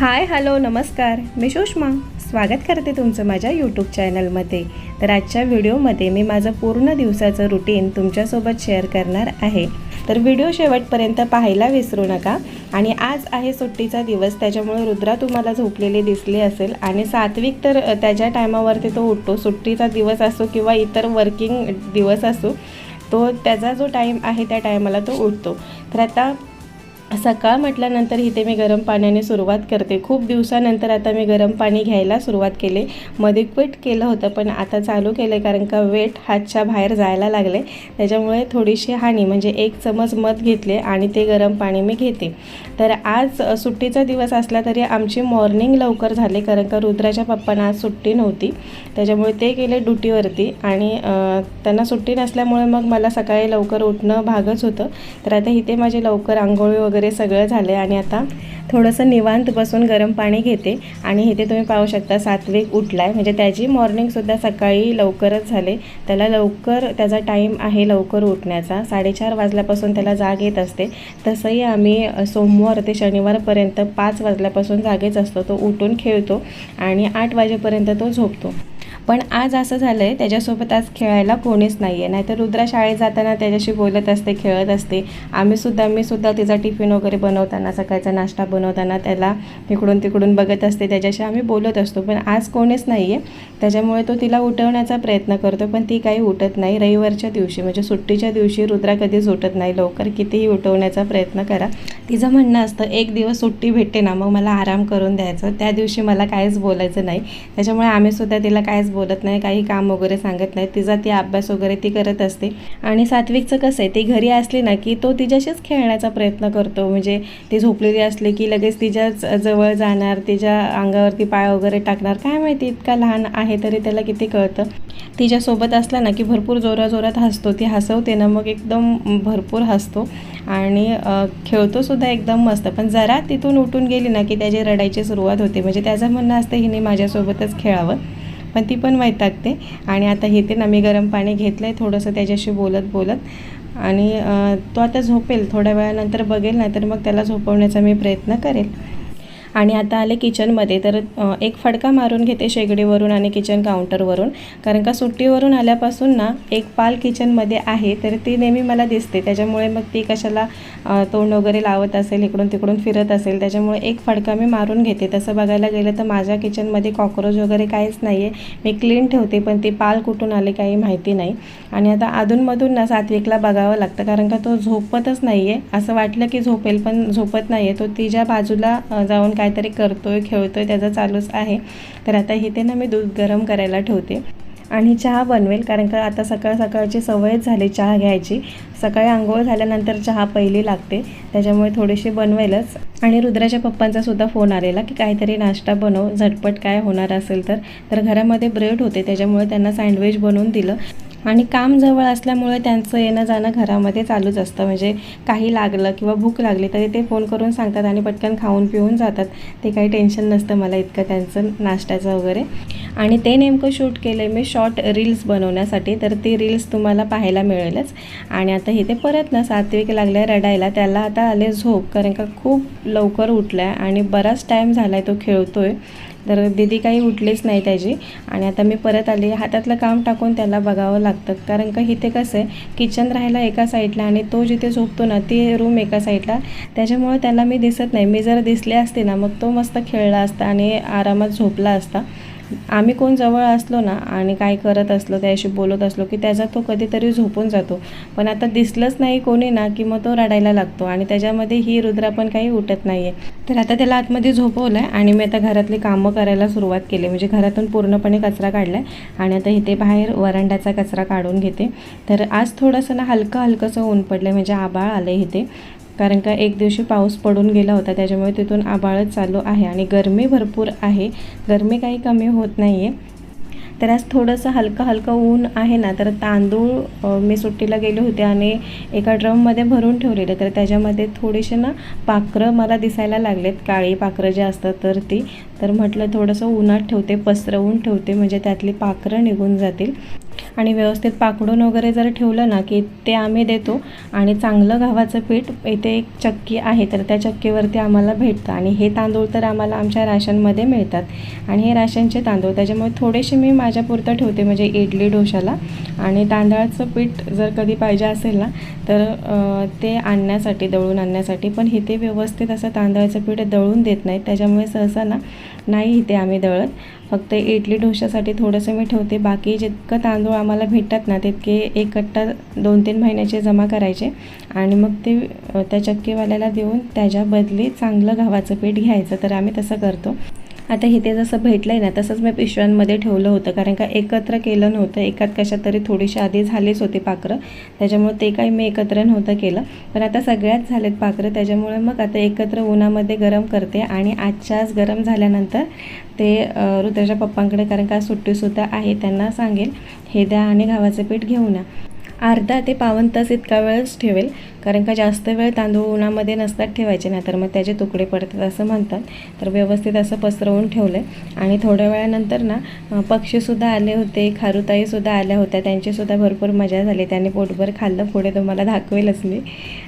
Hi hello नमस्कार. मी सुषमा. स्वागत करते तुमचं माझ्या यूट्यूब चॅनलमध्ये तर आजच्या व्हिडिओमध्ये मी माझं पूर्ण दिवसाचं रुटीन तुमच्यासोबत शेअर करणार आहे. तर व्हिडिओ शेवटपर्यंत पाहायला विसरू नका. आणि आज आहे सुट्टीचा दिवस त्याच्यामुळे रुद्रा तुम्हाला झोपलेली दिसली असेल. आणि सात्विक तर त्याच्या टायमावरती तो उठतो. सुट्टीचा दिवस असो किंवा इतर वर्किंग दिवस असो तो त्याचा जो टाईम आहे त्या टायमाला तो उठतो. तर आता सकाळ म्हटल्यानंतर इथे मी गरम पाण्याने सुरुवात करते. खूप दिवसानंतर आता मी गरम पाणी घ्यायला सुरुवात केले. मध्ये क्विट केलं होतं पण आता चालू केलं आहे कारण का वेट हातच्या बाहेर जायला लागले. त्याच्यामुळे थोडीशी हानी म्हणजे एक चमच मध घेतले आणि ते गरम पाणी मी घेते. तर आज सुट्टीचा दिवस असला तरी आमची मॉर्निंग लवकर झाले कारण का रुद्राच्या पप्पांना आज सुट्टी नव्हती. त्याच्यामुळे ते गेले ड्युटीवरती आणि त्यांना सुट्टी नसल्यामुळे मग मला सकाळी लवकर उठणं भागच होतं. तर आता इथे माझे लवकर आंघोळी वगैरे सगळं झाले आणि आता थोडंसं निवांत बसून गरम पाणी घेते. आणि इथे तुम्ही पाहू शकता सात्विक उठला आहे म्हणजे त्याची मॉर्निंगसुद्धा सकाळी लवकरच झाले. त्याला लवकर त्याचा टाईम आहे लवकर उठण्याचा. साडेचार वाजल्यापासून त्याला जाग येत असते. तसंही आम्ही सोमवार ते शनिवारपर्यंत पाच वाजल्यापासून जागेच असतो. तो उठून खेळतो आणि आठ वाजेपर्यंत तो झोपतो. पण आज असं झालं आहे त्याच्यासोबत आज खेळायला कोणीच नाही आहे नाहीतर रुद्रा शाळेत जाताना त्याच्याशी बोलत असते खेळत असते. आम्हीसुद्धा मी सुद्धा तिचा टिफिन वगैरे बनवताना सकाळचा नाश्ता बनवताना त्याला इकडून तिकडून बघत असते. त्याच्याशी आम्ही बोलत असतो पण आज कोणीच नाही आहे त्याच्यामुळे तो तिला उठवण्याचा प्रयत्न करतो पण ती काही उठत नाही. रविवारच्या दिवशी म्हणजे सुट्टीच्या दिवशी रुद्रा कधीच उठत नाही. लवकर कितीही उठवण्याचा प्रयत्न करा. तिचं म्हणणं असतं एक दिवस सुट्टी भेटते ना मग मला आराम करून द्यायचं. त्या दिवशी मला काहीच बोलायचं नाही. त्याच्यामुळे आम्ही सुद्धा तिला काहीच बोलत नाही काही काम वगैरे सांगत नाही. तिचा ती अभ्यास वगैरे ती करत असते. आणि सात्विकचं कसं आहे ती घरी असली ना की तो तिच्याशीच खेळण्याचा प्रयत्न करतो. म्हणजे ती झोपलेली असली की लगेच तिच्याच जवळ जाणार तिच्या अंगावरती पाय वगैरे टाकणार. काय माहिती इतका लहान आहे तरी त्याला किती कळतं. तिच्यासोबत असला ना की भरपूर जोराजोरात हसतो. ती हसवते ना मग एकदम भरपूर हसतो. आणि खेळतोसुद्धा खेळतो सुद्धा एकदम मस्त. पण जरा तिथून उठून गेली ना की त्याची रडायची सुरुवात होते. म्हणजे त्याचं म्हणणं असतं हिने माझ्यासोबतच खेळावं. पण ती पण वैतागते. आणि आता इथे ना मी गरम पाणी घेतलं आहे थोडंसं त्याच्याशी बोलत बोलत. आणि तो आता झोपेल थोड्या वेळानंतर बघेल नाही तर मग त्याला झोपवण्याचा मी प्रयत्न करेल. आणि आता आले किचनमध्ये तर एक फडका मारून घेते शेगडीवरून आणि किचन काउंटरवरून. कारण का सुट्टीवरून आल्यापासून ना एक पाल किचनमध्ये आहे तर ती नेहमी मला दिसते. त्याच्यामुळे मग ती कशाला तोंड वगैरे लावत असेल इकडून तिकडून फिरत असेल त्याच्यामुळे एक फडका मी मारून घेते. तसं बघायला गेलं तर माझ्या किचनमध्ये कॉक्रोच वगैरे काहीच नाही आहे मी क्लीन ठेवते पण ती पाल कुठून आले काही माहिती नाही. आणि आता अधूनमधून ना सात्विकला बघावं लागतं कारण का तो झोपतच नाही आहे असं वाटलं की झोपेल पण झोपत नाही आहे तो तिच्या बाजूला जाऊन काहीतरी करतोय खेळतोय त्याचं चालूच आहे. तर आता इथे ना मी दूध गरम करायला ठेवते. आणि चहा बनवेल कारण का आता सकाळ सकाळची सवयच झाली चहा घ्यायची. सकाळी आंघोळ झाल्यानंतर चहा पहिली लागते. त्याच्यामुळे थोडीशी बनवेलच. आणि रुद्राच्या पप्पांचा सुद्धा फोन आलेला की काहीतरी नाश्ता बनव झटपट काय होणार असेल तर. तर घरामध्ये ब्रेड होते त्याच्यामुळे त्यांना सँडविच बनवून दिलं. आणि काम जवळ असल्यामुळे त्यांचं येणं जाणं घरामध्ये चालूच असतं. म्हणजे काही लागलं किंवा भूक लागली तरी ते फोन करून सांगतात आणि पटकन खाऊन पिऊन जातात. ते काही टेन्शन नसतं मला इतकं त्यांचं नाश्त्याचं वगैरे. आणि ते नेमकं शूट केलं आहे मी शॉर्ट रील्स बनवण्यासाठी. तर ती रील्स तुम्हाला पाहायला मिळेलच. आणि आता इथे परत ना सात्विक लागल्या रडायला. त्याला आता आले झोप. कारण का खूप लवकर उठला आहे आणि बराच टाईम झाला आहे तो खेळतो आहे तर दिदी काही उठलीच नाही त्याची. आणि आता मी परत आली. हातातलं काम टाकून त्याला बघावं लागतं. कारण का इथे कसं आहे किचन राहायला एका साईडला आणि तो जिथे झोपतो ना ती रूम एका साईडला त्याच्यामुळे त्याला मी दिसत नाही. मी जर दिसले असते ना मग तो मस्त खेळला असता आणि आरामात झोपला असता. आम्ही कोण जवळ असलो ना आणि काय करत असलो त्याशी बोलत असलो की त्याचा तो कधीतरी झोपून जातो. पण आता दिसलंच नाही कोणी ना की मग तो रडायला लागतो आणि त्याच्यामध्ये ही रुद्रा पण काही उठत नाही आहे तर आता त्याला आतमध्ये झोपवलं आहे आणि मी आता घरातली कामं करायला सुरुवात केली. म्हणजे घरातून पूर्णपणे कचरा काढला आहे आणि आता इथे बाहेर वरांड्याचा कचरा काढून घेते. तर आज थोडंसं ना हलकं हलकंसं ऊन पडलं म्हणजे आबाळ आलं इथे. कारण का एक दिवशी पाऊस पडून गेला होता त्याच्यामुळे तिथून आबाळच चालू आहे आणि गरमी भरपूर आहे. गरमी काही कमी होत नाही आहे तर आज थोडंसं हलकं हलकं ऊन आहे ना तर तांदूळ मी सुट्टीला गेले होते आणि एका ड्रममध्ये भरून ठेवलेले. तर त्याच्यामध्ये थोडेसे ना पाखरं मला दिसायला लागलेत. काळी पाखरं जे असतात तर ती. तर म्हटलं थोडंसं उन्हात ठेवते पसरवून ठेवते म्हणजे त्यातली पाखरं निघून जातील. आणि व्यवस्थित पाकडून वगैरे जर ठेवलं ना की ते आम्ही देतो आणि चांगलं गव्हाचं पीठ इथे एक चक्की आहे तर त्या चक्कीवरती आम्हाला भेटतं. आणि हे तांदूळ तर आम्हाला आमच्या राशनमध्ये मिळतात. आणि हे राशनचे तांदूळ त्याच्यामुळे थोडेसे मी माझ्यापुरतं ठेवते म्हणजे इडली डोशाला. आणि तांदळाचं पीठ जर कधी पाहिजे असेल ना तर ते आणण्यासाठी दळून आणण्यासाठी. पण इथे व्यवस्थित असं तांदळाचं पीठ दळून देत नाहीत. त्याच्यामुळे सहसा ना नाही इथे आम्ही दळत. फक्त इडली डोशासाठी थोडंसं मी ठेवते. बाकी जितकं तांदूळ आम्हाला भेटतात ना तितके एक कट्टा दोन तीन महिन्याचे जमा करायचे आणि मग ते त्या चक्कीवाल्याला देऊन त्याच्या बदली चांगलं गव्हाचं पीठ घ्यायचं तर आम्ही तसं करतो. आता इथे जसं भेटलं आहे ना तसंच मी पिशव्यांमध्ये ठेवलं होतं. कारण का एकत्र केलं नव्हतं. एकात कशात तरी थोडीशी आधी झालीच होती पाखरं त्याच्यामुळे ते काही मी एकत्र नव्हतं केलं. पण आता सगळ्यात झालेत पाखरं त्याच्यामुळे मग आता एकत्र उन्हामध्ये गरम करते आणि आजच्या आज गरम झाल्यानंतर ते अ, रुद्राच्या पप्पांकडे कारण का सुट्टीसुद्धा आहे त्यांना सांगेल हे द्या आणि गव्हाचं पीठ घेऊन या. अर्धा ते पावन तास इतका वेळच ठेवेल. कारण का जास्त वेळ तांदूळ उन्हामध्ये नसतात ठेवायचे नाही तर मग त्याचे तुकडे पडतात असं म्हणतात. तर व्यवस्थित असं पसरवून ठेवलं आहे आणि थोड्या वेळानंतर ना पक्षीसुद्धा आले होते खारुताईसुद्धा आल्या होत्या. त्यांचीसुद्धा भरपूर मजा झाली. त्यांनी पोटभर खाल्लं. पुढे तुम्हाला दाखवेलच मी.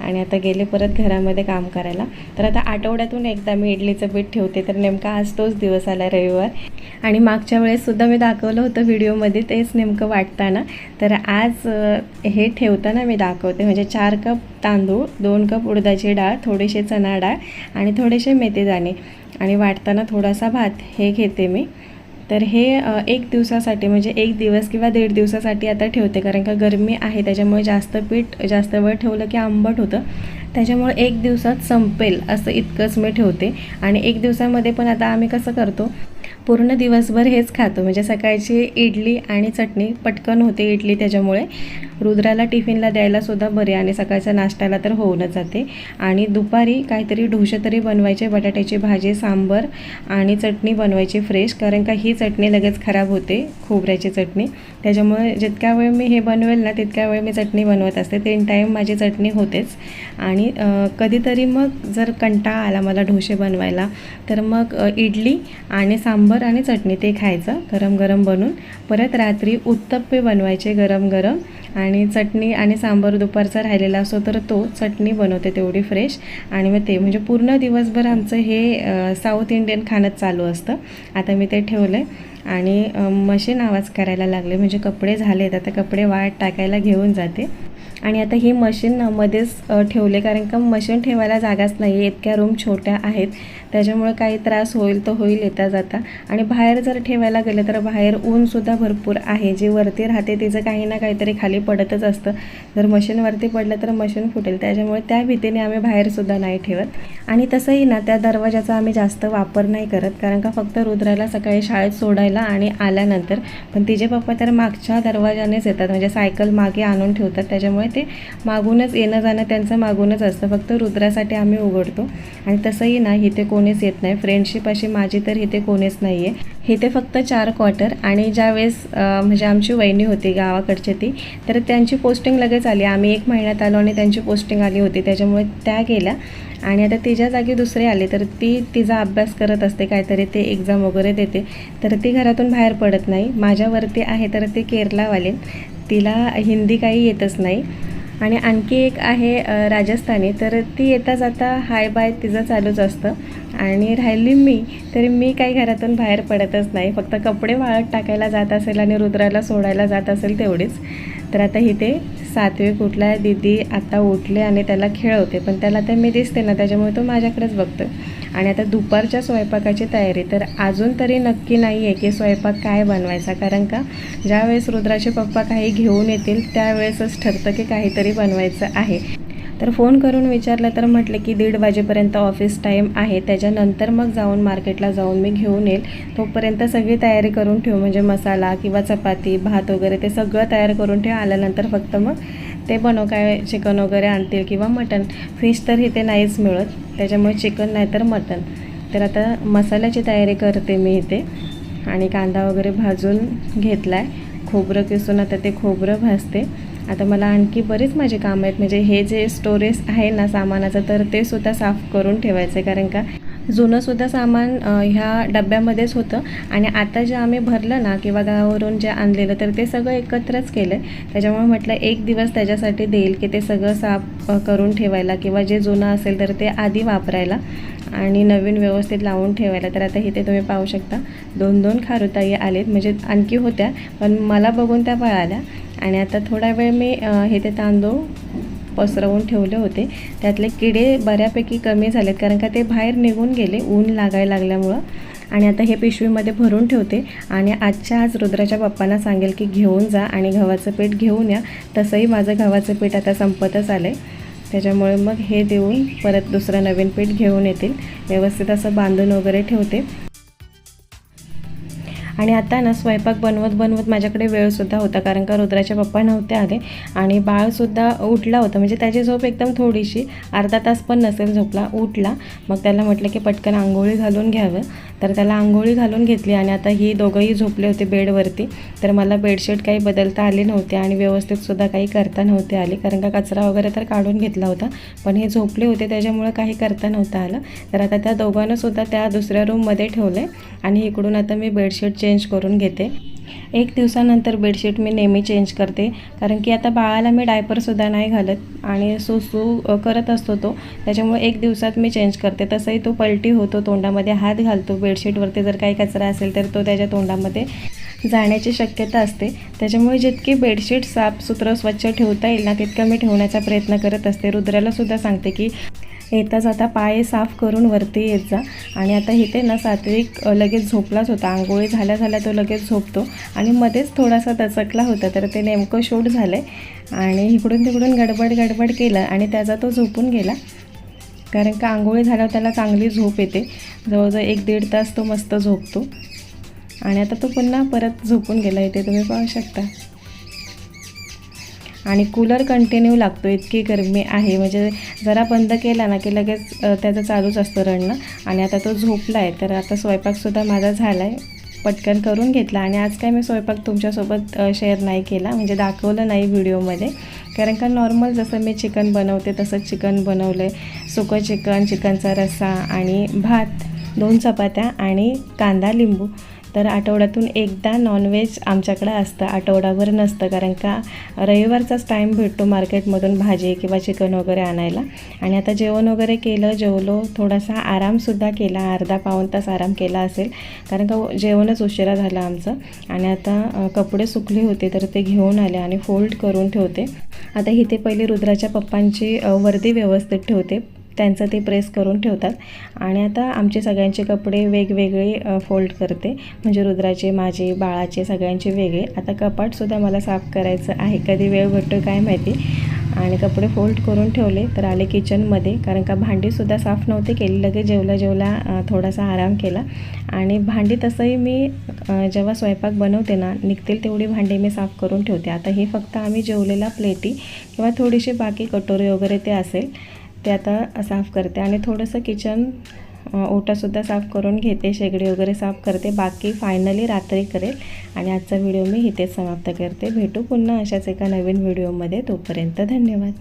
आणि आता गेले परत घरामध्ये काम करायला. तर आता आठवड्यातून एकदा मी इडलीचं पीठ ठेवते. तर नेमका आज तोच दिवस आला रविवार. आणि मागच्या वेळेससुद्धा मी दाखवलं होतं व्हिडिओमध्ये तेच नेमकं वाटताना. तर आज हे ठेवताना मी दाखवते. म्हणजे चार कप तांदूळ दोन कप उडदाची डाळ थोडीशी चणा डाळ आणि थोडेसे मेथेदाणे. आणि वाटताना थोडासा भात हे घेते मी. तर हे एक दिवसासाठी म्हणजे एक दिवस किंवा दीड दिवसासाठी आता ठेवते. कारण का गरमी आहे त्याच्यामुळे जास्त पीठ जास्त वेळ ठेवलं की आंबट होतं. त्याच्यामुळे एक दिवसात संपेल असं इतकंच मी ठेवते. आणि एक दिवसामध्ये पण आता आम्ही कसं करतो पूर्ण दिवसभर हेच खातो. म्हणजे सकाळची इडली आणि चटणी पटकन होते इडली त्याच्यामुळे. रुद्राला टिफिनला द्यायलासुद्धा बरे आणि सकाळच्या नाश्त्याला तर होऊनच जाते. आणि दुपारी काहीतरी ढोसे तरी बनवायचे बटाट्याची भाजी सांबर आणि चटणी बनवायची फ्रेश कारण का ही चटणी लगेच खराब होते खोबऱ्याची चटणी. त्याच्यामुळे जितक्या वेळ मी हे बनवेल ना तितक्या वेळ मी चटणी बनवत असते. तीन टाईम माझी चटणी होतेच. आणि कधीतरी मग जर कंटाळा आला मला ढोसे बनवायला तर मग इडली आणि सांबर आणि चटणी ते खायचं गरम गरम बनवून परत रात्री उत्तप्पे बनवायचे गरम गरम आणि चटणी आणि सांबर दुपारचा राहिलेला असो तर तो चटणी बनवते तेवढी फ्रेश आणि मग ते म्हणजे पूर्ण दिवसभर आमचं हे साऊथ इंडियन खाणंच चालू असतं. आता मी ते ठेवलं आहे आणि मशीन आवाज करायला लागले. म्हणजे कपडे झालेत. आता कपडे वाट टाकायला घेऊन जाते. आणि आता ही मशीन मध्येच ठेवले. कारण का मशीन ठेवायला जागाच नाही आहे इतक्या रूम छोट्या आहेत. त्याच्यामुळे काही त्रास होईल तर होईल येता जाता. आणि बाहेर जर ठेवायला गेलं तर बाहेर ऊनसुद्धा भरपूर आहे. जे वरती राहते तिचं काही ना काहीतरी खाली पडतच असतं. जर मशीनवरती पडलं तर मशीन फुटेल. त्याच्यामुळे त्या भीतीने आम्ही बाहेरसुद्धा नाही ठेवत. आणि तसंही ना त्या दरवाजाचा आम्ही जास्त वापर नाही करत. कारण का फक्त रुद्राला सकाळी शाळेत सोडायला आणि आल्यानंतर. पण तिचे पप्पा तर मागच्या दरवाजानेच येतात. म्हणजे सायकल मागे आणून ठेवतात. त्याच्यामुळे ते मागूनच येणं जाणं त्यांचं मागूनच असतं. फक्त रुद्रासाठी आम्ही उघडतो. आणि तसंही ना इथे कोणीच येत नाही. फ्रेंडशिप अशी माझी तर इथे कोणीच नाही आहे इथे फक्त चार क्वार्टर आणि ज्यावेळेस म्हणजे आमची वहिनी होती गावाकडची ती तर त्यांची पोस्टिंग लगेच आली. आम्ही एक महिन्यात आलो आणि त्यांची पोस्टिंग आली होती. त्याच्यामुळे त्या गेल्या. आणि आता तिच्या जागी दुसरे आले. तर ती तिचा अभ्यास करत असते. काहीतरी ते एक्झाम वगैरे देते. तर ती घरातून बाहेर पडत नाही. माझ्यावरती आहे तर ते केरलावाले. तिला हिंदी काही येतच नाही. आणि आणखी एक आहे राजस्थानी. तर ती येता जाता हाय बाय तिचं चालूच असतं. आणि राहिली मी तरी मी काही घरातून बाहेर पडतच नाही. फक्त कपडे वाळत टाकायला जात असेल आणि रुद्राला सोडायला जात असेल तेवढीच. तर आता इथे सात्विक कुठला दीदी आता उठले आणि त्याला खेळवते. पण त्याला तर मी दिसते ना त्याच्यामुळे तो माझ्याकडेच बघतो आणि आता दुपारच्या स्वयंपाकाची तयारी. तर अजून तरी नक्की नाही आहे की स्वयंपाक काय बनवायचा. कारण का ज्यावेळेस रुद्राचे पप्पा काही घेऊन येतील त्यावेळेसच ठरतं की काहीतरी बनवायचं आहे. तर फोन करून विचारलं तर म्हटलं की दीड वाजेपर्यंत ऑफिस टाईम आहे. त्याच्यानंतर मग जाऊन मार्केटला जाऊन मी घेऊन येईल. तोपर्यंत सगळी तयारी करून ठेव. म्हणजे मसाला किंवा चपाती भात वगैरे ते सगळं तयार करून ठेव. आल्यानंतर फक्त मग ते बनव काय चिकन वगैरे आणतील किंवा मटन फिश तर इथे नाहीच मिळत त्याच्यामुळे चिकन नाही तर मटन तर आता मसाल्याची तयारी करते मी इथे. आणि कांदा वगैरे भाजून घेतला आहे खोबरं किसून आता ते खोबरं भाजते. आता मला आणखी बरेच माझे काम आहेत. म्हणजे हे जे स्टोरेज आहे ना सामानाचं तर ते सुद्धा साफ करून ठेवायचं आहे कारण का जुनंसुद्धा सामान ह्या डब्यामध्येच होतं. आणि आता जे आम्ही भरलं ना किंवा गावावरून जे आणलेलं तर ते सगळं एकत्रच केलं आहे त्याच्यामुळे म्हटलं एक दिवस त्याच्यासाठी देईल की ते सगळं साफ करून ठेवायला किंवा जे जुनं असेल तर ते आधी वापरायला. आणि नवीन व्यवस्थित लावून ठेवायला. तर आता इथे तुम्ही पाहू शकता दोन दोन खारुताई आलेत. म्हणजे आणखी होत्या पण मला बघून त्या पळाल्या. आणि आता थोडा वेळ मी हे ते तांदूळ पसरवून ठेवले होते. त्यातले किडे बऱ्यापैकी कमी झालेत कारण का ते बाहेर निघून गेले ऊन लागायला लागल्यामुळं. आणि आता हे पिशवीमध्ये भरून ठेवते. आणि आजच्या आज रुद्राच्या पप्पांना सांगेल की घेऊन जा आणि गव्हाचं पीठ घेऊन या. तसंही माझं गव्हाचं पीठ आता संपतच आलं आहे त्याच्यामुळे मग हे देऊन परत दुसरं नवीन पीठ घेऊन येतील. व्यवस्थित असं बांधून वगैरे ठेवते. आणि आता ना स्वयंपाक बनवत बनवत माझ्याकडे वेळसुद्धा होता कारण का रुद्राचे पप्पा नव्हते आले. आणि बाळसुद्धा उठला होता म्हणजे त्याची झोप एकदम थोडीशी अर्धा तास पण नसेल झोपला उठला. मग त्याला म्हटलं की पटकन आंघोळी घालून घ्यावं. तर त्याला आंघोळी घालून घेतली आणि आता ही दोघंही झोपले होते बेडवरती. तर मला बेडशीट काही बदलता आली नव्हते आणि व्यवस्थितसुद्धा काही करता नव्हते आले कारण का कचरा वगैरे तर काढून घेतला होता. पण हे झोपले होते त्याच्यामुळं काही करता नव्हतं आलं. तर आता त्या दोघांनासुद्धा त्या दुसऱ्या रूममध्ये ठेवलं आहे आणि इकडून आता मी बेडशीट चेंज करून घेते. एक दिवसानंतर बेडशीट मी नेहमी चेंज करते. कारण की आता बाळाला मी डायपरसुद्धा नाही घालत आणि सुसू करत असतो तो. त्याच्यामुळे एक दिवसात मी चेंज करते. तसंही तो पलटी होतो तोंडामध्ये हात घालतो. बेडशीटवरती जर काही कचरा असेल तर तो त्याच्या तोंडामध्ये जाण्याची शक्यता असते. त्याच्यामुळे जितकी बेडशीट साफसुथरं स्वच्छ ठेवता येईल ना तितकं मी ठेवण्याचा प्रयत्न करत असते. रुद्रालासुद्धा सांगते की येता जाता पाय साफ करून वरती येत जा. आणि आता इथे ना सात्विक लगेच झोपलाच होता. आंघोळी झाल्या झाल्या तो लगेच झोपतो. आणि मध्येच थोडासा दचकला होता तर ते नेमकं शूट झालं आहे आणि इकडून तिकडून गडबड गडबड केलं आणि त्याचा तो झोपून गेला. कारण का आंघोळी झाल्यावर त्याला चांगली झोप येते. जवळजवळ एक दीड तास तो मस्त झोपतो. आणि आता तो पुन्हा परत झोपून गेला. इथे तुम्ही पाहू शकता. आणि कूलर कंटिन्यू लागतो. इतकी गरमी आहे. म्हणजे जरा बंद केला ना की लगेच त्याचं चालूच असतं रडणं. आणि आता तो झोपला आहे तर आता स्वयंपाकसुद्धा माझा झाला आहे पटकन करून घेतला. आणि आज काय मी स्वयंपाक तुमच्यासोबत शेअर नाही केला. म्हणजे दाखवलं नाही व्हिडिओमध्ये. कारण का नॉर्मल जसं मी चिकन बनवते तसंच चिकन बनवलं आहे सुकं चिकन चिकनचा रस्सा आणि भात दोन चपात्या आणि कांदा लिंबू. तर आठवड्यातून एकदा नॉनव्हेज आमच्याकडं असतं. आठवडाभर नसतं कारण का? रविवारचाच टाईम भेटतो मार्केटमधून भाजी किंवा चिकन वगैरे आणायला. आणि आता जेवण वगैरे केलं जेवलो थोडासा आरामसुद्धा केला अर्धा पाऊण तास आराम केला असेल. कारण का जेवणच उशिरा झालं आमचं. आणि आता कपडे सुकले होते तर ते घेऊन आले आणि फोल्ड करून ठेवते. आता इथे पहिले रुद्राच्या पप्पांची वर्दी व्यवस्थित ठेवते. त्यांचं ते प्रेस करून ठेवतात. आणि आता आमचे सगळ्यांचे कपडे वेगवेगळे फोल्ड करते. म्हणजे रुद्राचे माझे बाळाचे सगळ्यांचे वेगळे. आता कपाटसुद्धा मला साफ करायचं आहे. कधी वेळ भेटतो काय माहिती. आणि कपडे फोल्ड करून ठेवले तर आले किचनमध्ये कारण का भांडीसुद्धा साफ नव्हते केली. लगेच जेवला जेवला थोडासा आराम केला. आणि भांडी तसंही मी जेव्हा स्वयंपाक बनवते ना निघतील तेवढी भांडी मी साफ करून ठेवते. आता ही फक्त आम्ही जेवलेला प्लेटी किंवा थोडीशी बाकी कटोरी वगैरे ते असेल. ते आता साफ करते आणि थोडंसं किचन ओटासुद्धा साफ करून घेते शेगडी वगैरे साफ करते. बाकी फायनली रात्री करेल आणि आजचा व्हिडिओ मी इथेच समाप्त करते. भेटू पुन्हा अशाच एका नवीन व्हिडिओमध्ये तोपर्यंत धन्यवाद.